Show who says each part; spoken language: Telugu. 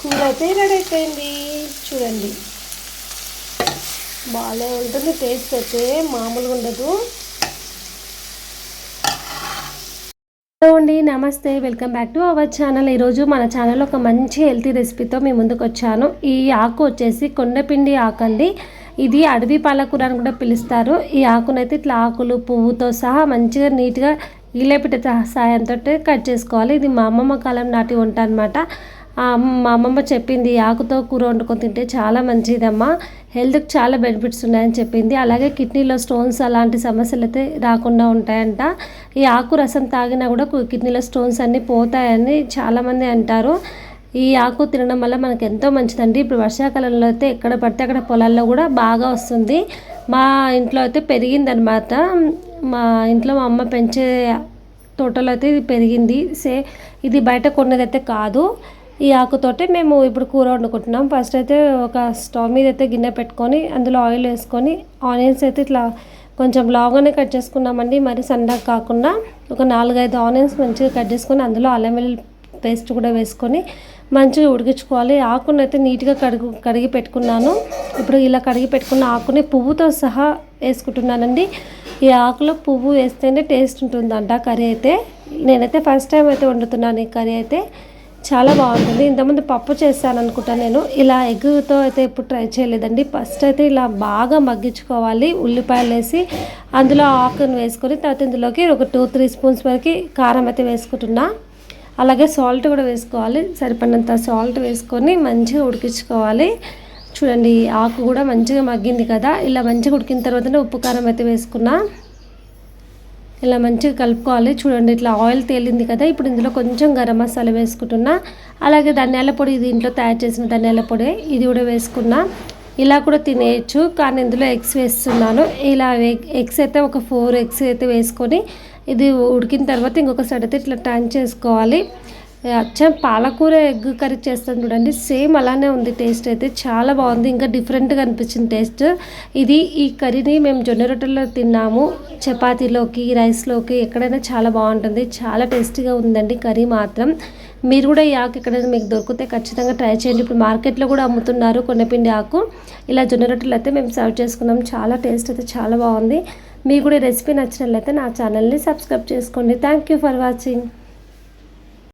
Speaker 1: కూర అయితే రెడీ అయిపోయింది. చూడండి. బాగా ఉంటుంది టేస్ట్ అయితే మామూలుగా ఉండదు. హలో అండి నమస్తే. Welcome back to our channel. ఈరోజు మన ఛానల్ ఒక మంచి హెల్తీ రెసిపీతో మీ ముందుకు వచ్చాను. ఈ ఆకు వచ్చేసి కొండపిండి ఆకు అండి. ఇది అడవి పాలకూర అని కూడా పిలుస్తారు. ఈ ఆకునైతే ఇట్లా ఆకులు పువ్వుతో సహా మంచిగా నీట్గా ఈలేపిట సాయంతో కట్ చేసుకోవాలి. ఇది మా అమ్మమ్మ కాలం నాటి వంట అనమాట మా అమ్మమ్మ చెప్పింది ఈ ఆకుతో కూర వండుకొని తింటే చాలా మంచిదమ్మా. హెల్త్కి చాలా బెనిఫిట్స్ ఉన్నాయని చెప్పింది. అలాగే కిడ్నీలో స్టోన్స్ అలాంటి సమస్యలు అయితే రాకుండా ఉంటాయంట. ఈ ఆకు రసం తాగినా కూడా కిడ్నీలో స్టోన్స్ అన్నీ పోతాయని చాలామంది అంటారు. ఈ ఆకు తినడం వల్ల మనకు ఎంతో మంచిదండి. ఇప్పుడు వర్షాకాలంలో అయితే ఎక్కడ పడితే అక్కడ పొలాల్లో కూడా బాగా వస్తుంది. మా ఇంట్లో అయితే పెరిగిందనమాట మా ఇంట్లో మా అమ్మ పెంచే తోటలో అయితే ఇది పెరిగింది. సే ఇది బయట కొన్నదైతే కాదు. ఈ ఆకుతోటి మేము ఇప్పుడు కూర వండుకుంటున్నాం. ఫస్ట్ అయితే ఒక స్టవ్ మీద అయితే గిన్నె పెట్టుకొని అందులో ఆయిల్ వేసుకొని ఆనియన్స్ అయితే ఇట్లా కొంచెం లాగానే కట్ చేసుకున్నామండి. మరి సన్నగా కాకుండా ఒక నాలుగైదు ఆనియన్స్ మంచిగా కట్ చేసుకొని అందులో అల్లం వెల్లుల్లి పేస్ట్ కూడా వేసుకొని మంచిగా ఉడికించుకోవాలి. ఆకును అయితే నీట్గా కడుగు కడిగి పెట్టుకున్నాను. ఇప్పుడు ఇలా కడిగి పెట్టుకున్న ఆకుని పువ్వుతో సహా వేసుకుంటున్నానండి. ఈ ఆకులో పువ్వు వేస్తేనే టేస్ట్ ఉంటుందంట కర్రీ అయితే. నేనైతే ఫస్ట్ టైం అయితే వండుతున్నాను ఈ కర్రీ అయితే. చాలా బాగుంటుంది. ఇంతకుముందు పప్పు చేస్తాను అనుకుంటా నేను. ఇలా ఎగ్తో అయితే ఎప్పుడు ట్రై చేయలేదండి. ఫస్ట్ అయితే ఇలా బాగా మగ్గించుకోవాలి. ఉల్లిపాయలు వేసి అందులో ఆకును వేసుకొని తర్వాత ఇందులోకి ఒక టూ త్రీ స్పూన్స్ వరకు కారం అయితే వేసుకుంటున్నా. అలాగే సాల్ట్ కూడా వేసుకోవాలి. సరిపడినంత సాల్ట్ వేసుకొని మంచిగా ఉడికించుకోవాలి. చూడండి ఆకు కూడా మంచిగా మగ్గింది కదా. ఇలా మంచిగా ఉడికిన తర్వాతనే ఉప్పు కారం అయితే వేసుకున్నా. ఇలా మంచిగా కలుపుకోవాలి. చూడండి ఇట్లా ఆయిల్ తేలింది కదా ఇప్పుడు ఇందులో కొంచెం గరం మసాలా వేసుకుంటున్నా. అలాగే ధనియాల పొడి ఇది ఇంట్లో తయారు చేసిన ధనియాల పొడి ఇది కూడా వేసుకున్నా. ఇలా కూడా తినేయచ్చు కానీ ఇందులో ఎగ్స్ వేస్తున్నాను. ఇలా ఎగ్స్ అయితే ఒక ఫోర్ ఎగ్స్ అయితే వేసుకొని ఇది ఉడికిన తర్వాత ఇంకొక సైడ్ అయితే ఇట్లా టర్న్ చేసుకోవాలి. అచ్చం పాలకూర ఎగ్ కర్రీ చేస్తాను చూడండి. సేమ్ అలానే ఉంది టేస్ట్ అయితే. చాలా బాగుంది. ఇంకా డిఫరెంట్గా అనిపించింది టేస్ట్. ఇది ఈ కర్రీని మేము జొన్న రొట్టెల్లో తిన్నాము. చపాతీలోకి రైస్లోకి ఎక్కడైనా చాలా బాగుంటుంది. చాలా టేస్టీగా ఉందండి కర్రీ మాత్రం. మీరు కూడా ఈ ఆకు ఎక్కడైనా మీకు దొరికితే ఖచ్చితంగా ట్రై చేయండి. ఇప్పుడు మార్కెట్లో కూడా అమ్ముతున్నారు కొన్నపిండి ఆకు. ఇలా జొన్న రొట్టెలు అయితే మేము సర్వ్ చేసుకున్నాం చాలా టేస్ట్ అయితే చాలా బాగుంది. మీకు కూడా రెసిపీ నచ్చినట్లయితే నా ఛానల్ని సబ్స్క్రైబ్ చేసుకోండి. Thank you for watching